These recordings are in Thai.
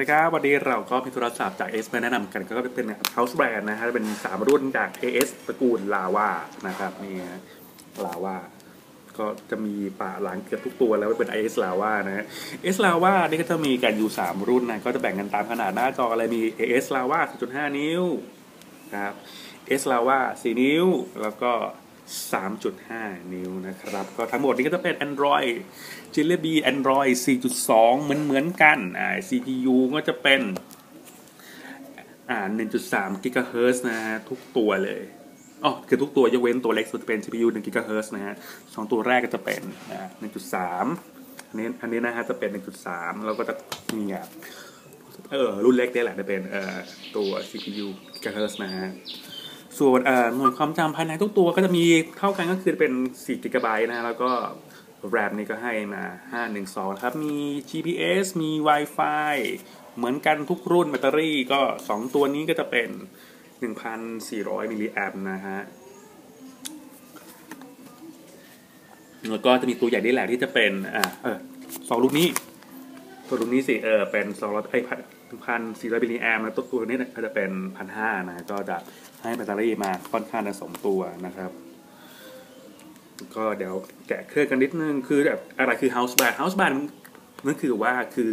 วัสดีครับวันนี้เราก็มีโทรศัพท์จาก S มาแนะนำกันก็เป็น House Brand นะฮะเป็น 3 รุ่นจาก AS ตระกูลลาวานะครับนี่ลาวาก็จะมีป่าหลังเกือบทุกตัวแล้วเป็น AS ลาวานะฮะ AS ลาวานี่ก็จะมีกันอยู่ 3 รุ่นนะ ก็จะแบ่งกันตามขนาดหน้าจออะไรมี AS ลาวา4.5 นิ้วนะครับ S ลาวา4นิ้ว แล้วก็ 3.5 นิ้วนะครับ ก็ทั้งหมดนี้ก็จะเป็น Android Jelly Bean Android 4.2 เหมือนเหมือนกันอ่า CPU ก็จะเป็นอ่า1.3 GHz นะฮะทุกตัวเลยอ๋อคือทุกตัวยกเว้นตัวเล็กสุดจะเป็น CPU 1 GHz นะฮะสองตัวแรกก็จะเป็นอ่า1.3 อันนี้อันนี้นะฮะจะเป็น 1.3 แล้วก็จะมีอะเออรุ่นเล็กนี่แหละจะเป็นเอ่อตัว CPU GHz นะฮะ ส่วนหน่วยความจำภายในทุกตัวก็จะมีเท่ากันก็คือเป็น4 g b นะแล้วก็ RAM นี่ก็ให้มา 512ครับ มี GPS มี Wi-Fi เหมือนกันทุกรุ่นแบตเตอรี่ก็ 2 ตัวนี้ก็จะเป็น 1,400มิลลิแอมนะฮะ แล้วก็จะมีตัวใหญ่นี่แหละที่จะเป็น อ่า เออสองรุ่นนี้ ตัวรุ่นนี้สิ เออ เป็น200ไอ้พัน พันสี่ร้อยมิลลิแอมตัวตัวนี้ก็จะเป็นพันห้านะ ก็จะให้แบตเตอรี่มาค่อนข้างจะสมตัวนะครับ ก็เดี๋ยวแกะเครื่องกันนิดนึง คือแบบอะไรคือ house band house band นั่นคือว่าคือ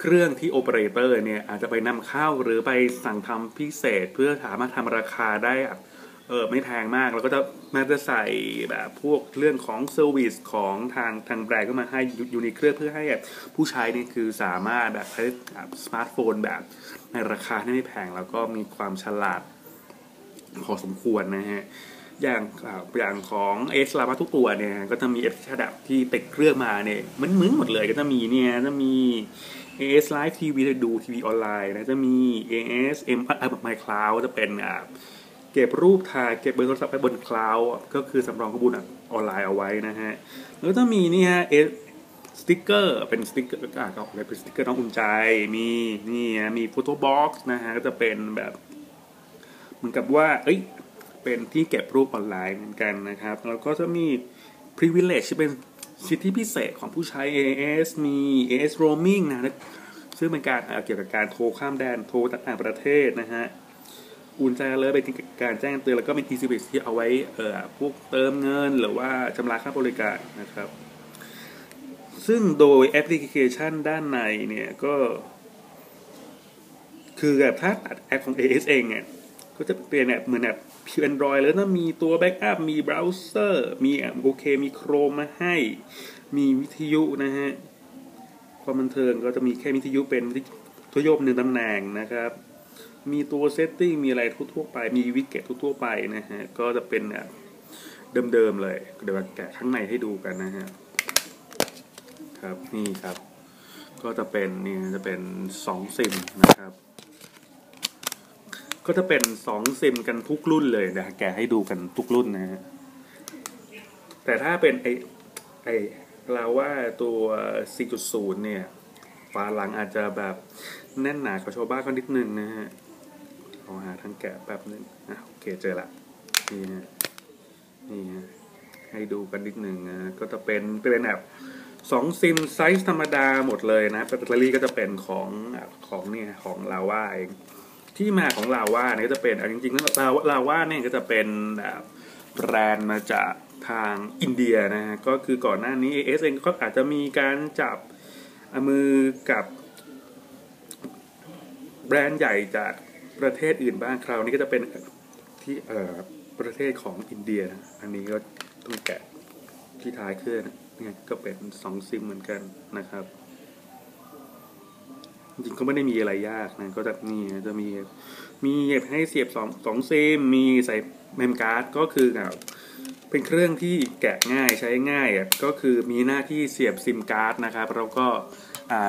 เครื่องที่โอเปอเรเตอร์เนี่ยอาจจะไปนำเข้าหรือไปสั่งทำพิเศษเพื่อสามารถทำราคาได้ เออไม่แพงมากแล้วก็จะมาจะใส่แบบพวกเรื่องของเซอร์วิสของทางทางแบรนด์ก็มาให้อยู่ในเครื่องเพื่อให้แบบผู้ใช้นี่คือสามารถแบบใช้สมาร์ทโฟนแบบในราคาที่ไม่แพงแล้วก็มีความฉลาดพอสมควรนะฮะอย่างอย่างของเอสลามาทุกตัวเนี่ยก็จะมีเอฟชดับที่ติดเครื่องมาเนี่ยมันมึงหมดเลยก็จะมีเนี่ยจะมี AS Live TV ดูทีวีออนไลน์นะจะมี AS M อ่า My Cloud จะเป็นอ่า ก็บรูปถ่ายเก็บเบอร์โทรศัพท์ไปบนคลาวด์ก็คือสำรองข้อมูลออนไลน์เอาไว้นะฮะแล้วก็มีนี่ฮะเอสติ๊กเกอร์เป็นสติ๊กเกอร์อ่าก็เป็นสติ๊กเกอร์น้องอุ่นใจมีนี่มีโฟโต้บ็อกซ์นะฮะก็จะเป็นแบบเหมือนกับว่าเอ้ยเป็นที่เก็บรูปออนไลน์เหมือนกันนะครับ แล้วก็จะมี privilege ที่เป็นสิทธิพิเศษของผู้ใช้ AS มี AS roaming นะซึ่งเป็นการเกี่ยวกับการโทรข้ามแดนโทรต่างประเทศนะฮะ อุ่นใจเลยเป็นการแจ้งเตือนแล้วก็เป็น easy base ที่เอาไว้เอ่อพวกเติมเงิน หรือว่าชำระค่าบริการนะครับ ซึ่งโดยแอปพลิเคชันด้านในเนี่ยก็ คือแบบถ้าตัดแอปของ AS เองเนี่ยก็จะเปลี่ยนแบบเหมือนแบบพิว Android แล้วนะมีตัวแบ็กอัพมีเบราว์เซอร์มีโอเคมีโครมมาให้ มีวิทยุนะฮะความบันเทิงก็จะมีแค่วิทยุเป็นวิทยุหนึ่งตำแหน่งนะครับ มีตัวเซตติ้งมีอะไรทั่วๆไป มีวิกเก็ตทั่วๆไปนะฮะ ก็จะเป็นแบบเดิมๆเลย เดี๋ยวแกะข้างในให้ดูกันนะฮะ ครับนี่ครับ ก็จะเป็นนี่จะเป็นสองซิมนะครับ ก็จะเป็นสองซิมกันทุกรุ่นเลยนะแกให้ดูกันทุกรุ่นนะฮะ แต่ถ้าเป็นไอไอเราว่าตัว 4.0 เนี่ยฝาหลังอาจจะแบบแน่นหนากว่าชาวบ้านก็นิดนึงนะฮะ ทางแกะแป๊บนึงอะโอเคเจอละนี่ฮะนี่ฮะให้ดูกันนิดนึงนะก็จะเป็นเป็นแบบสองซิมไซส์ธรรมดาหมดเลยนะแบตเตอรี่ก็จะเป็นของของเนี่ยของลาว่าเองที่มาของลาว่าเนี่ยก็จะเป็นจริงๆแล้วลาลาว่าเนี่ยก็จะเป็นแบบแบรนด์มาจากทางอินเดียนะฮะก็คือก่อนหน้านี้ AS เองก็อาจจะมีการจับมือกับแบรนด์ใหญ่จาก ประเทศอื่นบ้างคราวนี้ก็จะเป็นที่เอประเทศของอินเดียนะอันนี้ก็ต้องแกะที่ท้ายเครื่องนี่ก็เป็นสองซิมเหมือนกันนะครับ จริงก็ไม่ได้มีอะไรยากนะก็จะนี่จะมีมีให้เสียบสองสองซิมมีใส่เมมการ์ดก็คือแบบเป็นเครื่องที่แกะง่ายใช้ง่ายอะก็คือมีหน้าที่เสียบซิมการ์ดนะครับแล้วก็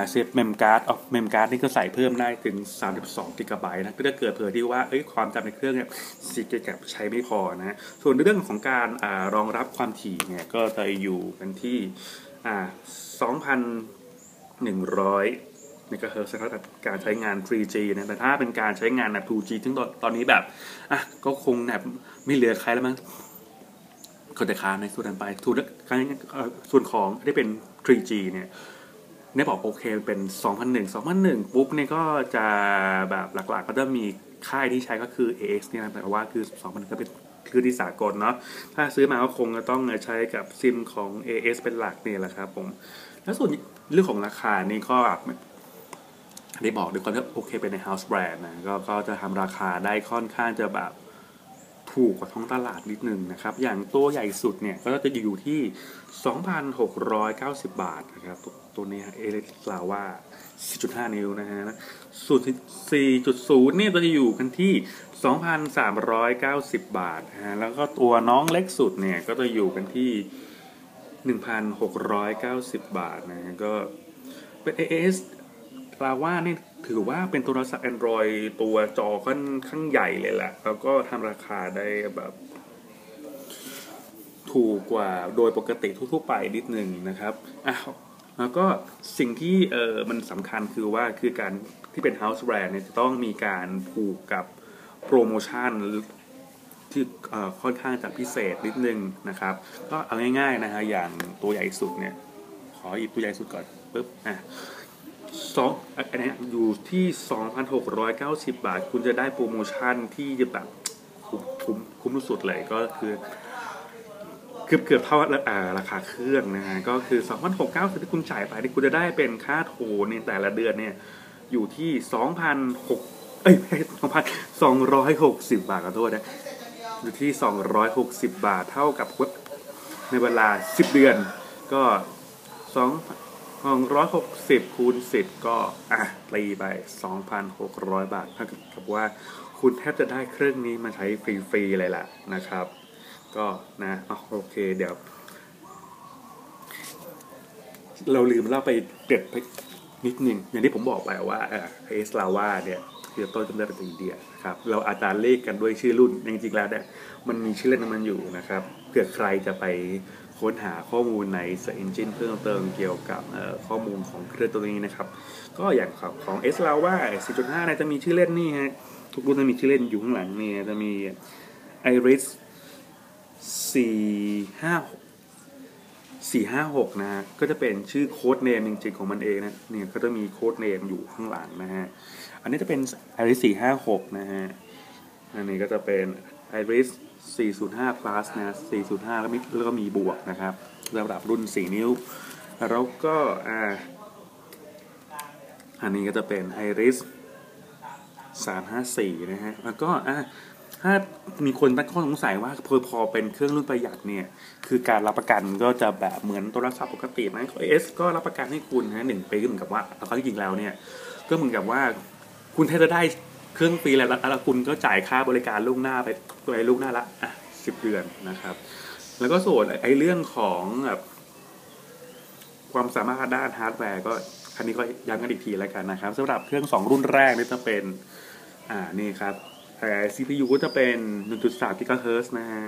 เสียบเมมการ์ดออกเมมการ์ดนี่ก็ใส่เพิ่มได้ถึง 32กิกะไบต์นะก็จะเกิดเผื่อที่ว่าเอ้ยความจำในเครื่องเนี่ย4กิกะใช้ไม่พอนะส่วนเรื่องของการอารองรับความถี่เนี่ยก็จะอยู่กันที่อ่า2,100นี่ก็คือสำหรับการใช้งาน 3G นะ แต่ถ้าเป็นการใช้งานแบบ 2G ซึ่งตอนตอนนี้แบบ อะ ก็คงแบบไม่เหลือใครแล้วมั้งคนแต่ค้าในส่วนนั้นไปส่วนส่วนของที่เป็น 3G เนี่ย เนี่ยบอกโอเคเป็น 2001 2001 ปุ๊บเนี่ยก็จะแบบหลักๆ ก็จะมีค่ายที่ใช้ก็คือ AX เนี่ยนะแต่ว่าคือ 2001 ก็เป็นคือที่สากลเนาะ ถ้าซื้อมาก็คงจะต้องใช้กับซิมของ AS เป็นหลักเนี่ยแหละครับผม แล้วส่วนเรื่องของราคานี่ก็ได้บอกด้วยความที่โอเคเป็นใน house brand นะ ก็ก็จะทำราคาได้ค่อนข้างจะแบบ ถูกกว่าท้องตลาดนิดนึงนะครับ อย่างตัวใหญ่สุดเนี่ยก็จะอยู่ที่ 2,690 บาทนะครับ ตัวนี้เอเลสลาว่า 4.5 นิ้วนะฮะส่วน4.0 เนี่ยจะอยู่กันที่ 2,390 บาทนะฮะแล้วก็ตัวน้องเล็กสุดเนี่ยก็จะอยู่กันที่ 1,690 บาทนะฮะก็เป็น AS ลาว่านี่ ถือว่าเป็นโทรศัพท์ Android ตัวจอค่อนข้างใหญ่เลยแหละ แล้วก็ทำราคาได้แบบ ถูกกว่าโดยปกติทั่วๆไปนิดหนึ่งนะครับอ้าวแล้วก็สิ่งที่เออมันสำคัญคือว่าคือการที่เป็น House Brand เนี่ยจะต้องมีการผูกกับโปรโมชั่นที่ค่อนข้างจะพิเศษนิดนึงนะครับ ก็เอาง่ายๆนะฮะอย่างตัวใหญ่สุดเนี่ย ขอหยิบตัวใหญ่สุดก่อนปุ๊บอะ สองอันนี้อยู่ที่ 2,690 บาท คุณจะได้โปรโมชั่นที่จะแบบคุ้มคุ้มคุ้มสุดเลยก็คือเกือบเกือบเท่าราคาเครื่องนะฮะก็คือ 2,690ที่คุณจ่ายไปที่คุณจะได้เป็นค่าโทรในแต่ละเดือนเนี่ยอยู่ที่2,600เอ้ย2,260 บาทขอโทษนะอยู่ที่ 260 บาทเท่ากับในเวลา 10 เดือนก็2 องร้อยหกสิบคูณสิบก็อะตีไปสองพันหกร้อยบาทเท่ากับว่าคุณแทบจะได้เครื่องนี้มาใช้ฟรี ๆ เลยล่ะนะครับ ก็นะโอเคเดี๋ยว เราลืมเล่าไปเด็ดไปนิดนึงอย่างที่ผมบอกไปว่าเออสลาว่าเนี่ยคือต้นกำเนิดเป็นอินเดียครับเราอาจารย์เลขกันด้วยชื่อรุ่นจริงๆแล้วเนี่ยมันมีชื่อเล่นมันอยู่นะครับเผื่อใครจะไป ค้นหาข้อมูลใน Search Engine เพิ่มเติมเกี่ยวกับข้อมูลของเครื่องตัวนี้นะครับ ก็อย่างของ S เราว่า4.5เนี่ยจะมีชื่อเล่นนี่ฮะทุกรุ่นจะมีชื่อเล่นอยู่ข้างหลังนี่จะมี Iris 456 456 นะฮะ ก็จะเป็นชื่อโค้ดเนมจริงๆของมันเองนะ เนี่ยก็จะมีโค้ดเนมอยู่ข้างหลังนะฮะ อันนี้จะเป็น Iris 456 นะฮะ อันนี้ก็จะเป็น Iris 405 plus นะ 405 แล้วมีแล้วก็มีบวกนะครับระดับรุ่น 4 นิ้ว แล้วก็อ่าอันนี้ก็จะเป็น Iris 354 นะฮะ แล้วก็อ่าถ้ามีคนตั้งข้อสงสัยว่าพอพอเป็นเครื่องรุ่นประหยัดเนี่ย คือการรับประกันก็จะแบบเหมือนโทรศัพท์ปกติไหมเอสก็รับประกันให้คุณนะหนึ่งปีเหมือนกับว่าเอาจริงแล้วเนี่ย ก็เหมือนกับว่าคุณแทบจะได้เครื่องฟรีแล้วแล้วคุณก็จ่ายค่าบริการล่วงหน้าไป ตัวไอ้ล่วงหน้าละอะสิบเดือนนะครับ แล้วก็ส่วนไอ้เรื่องของแบบความสามารถด้านฮาร์ดแวร์ก็อันนี้ก็ย้ำกันอีกทีแล้วกันนะครับสำหรับเครื่องสองรุ่นแรกนี่จะเป็นอ่านี่ครับแต่ CPU ก็จะเป็น 1.3 GHz นะฮะ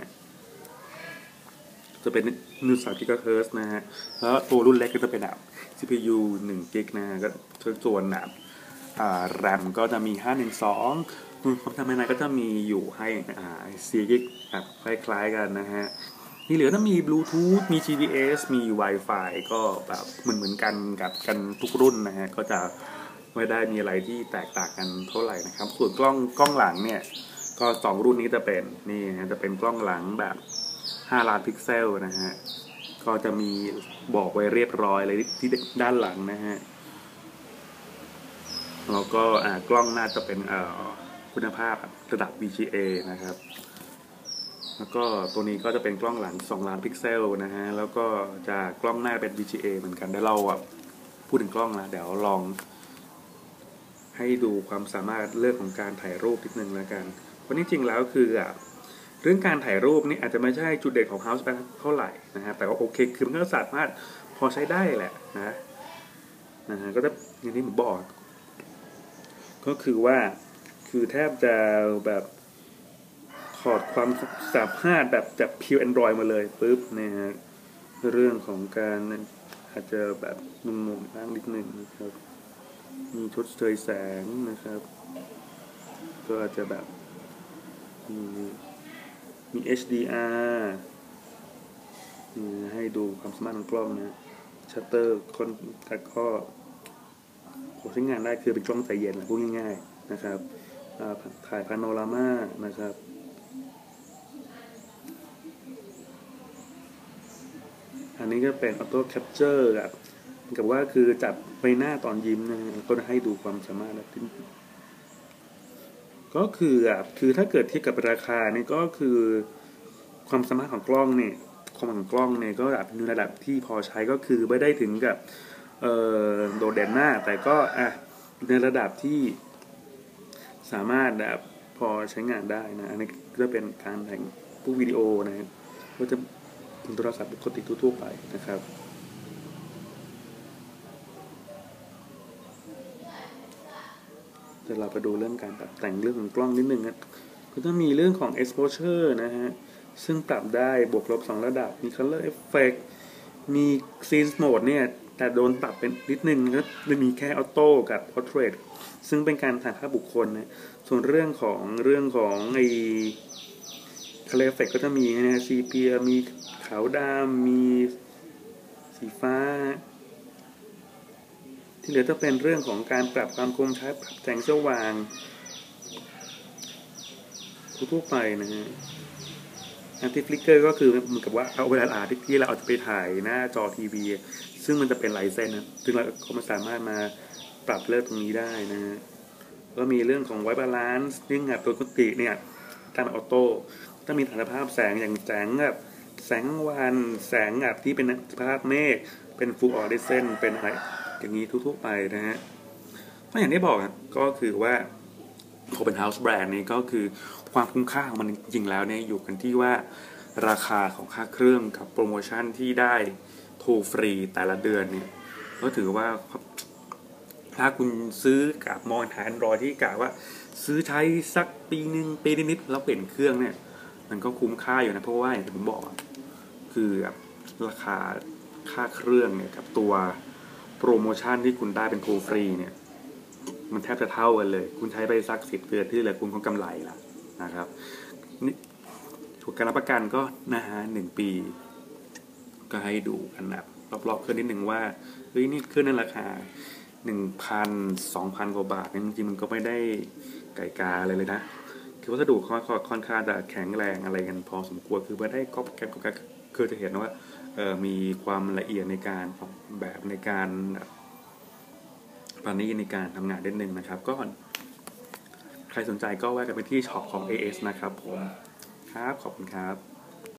จะเป็น1.3 GHz นะฮะแล้วตัวรุ่นเล็กก็จะเป็นแบบ CPU 1 g b นะฮะก็ส่วนแบบแรมก็จะมี 512 ความจำภายในก็จะมีอยู่ให้อ่า4กิกแบบคล้ายๆกันนะฮะที่เหลือถ้ามีบลูทูธมี GPS มี Wi-Fi ก็แบบเหมือนเหมือนกันกับกันทุกรุ่นนะฮะก็จะไม่ได้มีอะไรที่แตกต่างกันเท่าไหร่นะครับ ส่วนกล้องกล้องหลังเนี่ย ก็สองรุ่นนี้จะเป็นนี่นะจะเป็นกล้องหลังแบบ5ล้านพิกเซลนะฮะก็จะมีบอกไว้เรียบร้อยเลยที่ด้านหลังนะฮะแล้วก็กล้องหน้าจะเป็น คุณภาพระดับ VGA นะครับ แล้วก็ตัวนี้ก็จะเป็นกล้องหลัง 2 ล้านพิกเซลนะฮะ แล้วก็จะกล้องหน้าเป็น VGA เหมือนกันเดี๋ยวเราพูดถึงกล้องนะเดี๋ยวลอง ให้ดูความสามารถเรื่องของการถ่ายรูปนิดนึงแล้วกัน เพราะนี่จริงแล้วคือเรื่องการถ่ายรูปนี่อาจจะไม่ใช่จุดเด่นของ House เท่าไหร่นะฮะ แต่ว่าโอเค คือมันก็สามารถพอใช้ได้แหละนะนะฮะก็จะอย่างที่ผมบอก ก็คือว่า คือแทบจะแบบถอดความสามารถแบบจากพิวแอนดรอยมาเลยปุ๊บนะฮะเรื่องของการอาจจะแบบนุ่มๆบ้างนิดหนึ่งนะครับ มีชดเชยแสงนะครับ ก็อาจจะแบบมีมี HDR ให้ดูความสามารถของกล้องนะชัตเตอร์คนแต่ก็ใช้งานได้คือเป็นกล้องใจเย็นนะพูดง่ายๆนะครับ ถ่ายพาโนรามานะครับอันนี้ก็เป็นออโต้แคปเจอร์ครับกับว่าคือจับใบหน้าตอนยิ้มนะก็ให้ดูความสามารถนะก็คืออะคือถ้าเกิดเทียบกับราคานี่ก็คือความสามารถของกล้องเนี่ยความของกล้องเนี่ยก็แบบในระดับที่พอใช้ก็คือไม่ได้ถึงกับโดดเด่นหน้าแต่ก็อะในระดับที่ สามารถแบบพอใช้งานได้นะ อันนี้ก็เป็นการแต่งพวกวิดีโอนะก็จะเป็นโทรศัพท์ปกติทั่วๆไปนะครับเดี๋ยวเราไปดูเรื่องการปรับแต่งเรื่องของกล้องนิดนึงนะก็จะมีเรื่องของ exposure นะฮะ ซึ่งปรับได้บวกลบ 2 ระดับ มี color effect มี scene mode เนี่ย แต่โดนปรับเป็นนิดนึงก็จะมีแค่ auto กับ portrait ซึ่งเป็นการถ่ายภาพบุคคลนะส่วนเรื่องของเรื่องของไอ้ color effect ก็จะมีนะ sepia มีขาวดำมีสีฟ้า ที่เหลือจะเป็นเรื่องของการปรับความคมชัดปรับแสงสว่างทั่วไปนะฮะ อันที่ฟลิกเกอร์ก็คือเหมือนกับว่าเอาเวลาอาที่เราเอาจะไปถ่ายหน้าจอทีวี ซึ่งมันจะเป็นลายเส้นนะซึ่งเราเขาไม่สามารถมาปรับเลือกตรงนี้ได้นะก็มีเรื่องของไวบาลานซ์ซึ่งแบบปกติเนี่ยตามออโต้ต้องมีฐานภาพแสงอย่างแสงแบบแสงวันแสงแบบที่เป็นสภาพเมฆเป็นฟูออเดเซนเป็นอะไรอย่างนี้ทั่วๆไปนะฮะก็อย่างที่บอกก็คือว่า Open House Brand นี้ก็คือความคุ้มค่าของมันจริงๆแล้วเนี่ยอยู่กันที่ว่าราคาของค่าเครื่องกับโปรโมชั่นที่ได้โทรฟรีแต่ละเดือนเนี่ยก็ถือว่าถ้าคุณซื้อกับมองหา Android ที่กะว่า ซื้อใช้สักปีหนึ่งปีนิดๆแล้วเปลี่ยนเครื่องเนี่ย มันก็คุ้มค่าอยู่นะเพราะว่าอย่างที่ผมบอกคือราคาค่าเครื่องเนี่ยกับตัวโปรโมชั่นที่คุณได้เป็นโทรฟรีเนี่ย มันแทบจะเท่ากันเลย คุณใช้ไปสักสิบเดือนที่เหลือคุณก็กำไรละนะครับนี่ถูกการรับประกันก็นะฮะหนึ่งปี ก็ให้ดูกันแบบรอบๆเครื่องนิดหนึ่งว่าเฮ้ยนี่เครื่องนั้นราคาหนึ่งพันสองพันกว่าบาทเนี่ยจริงๆมันก็ไม่ได้ไก่กาอะไรเลยนะคือวัสดุค่อนข้างจะแข็งแรงอะไรกันพอสมควรคือไม่ได้ก๊อปแก๊ปก๊อปแก๊ปคือจะเห็นว่าเออมีความละเอียดในการออกแบบในการ ปาณีตในการทำงานนิดนึงนะครับ ก็ใครสนใจก็แวะกันไปที่ช็อปของ AS นะครับผม ครับ ขอบคุณครับ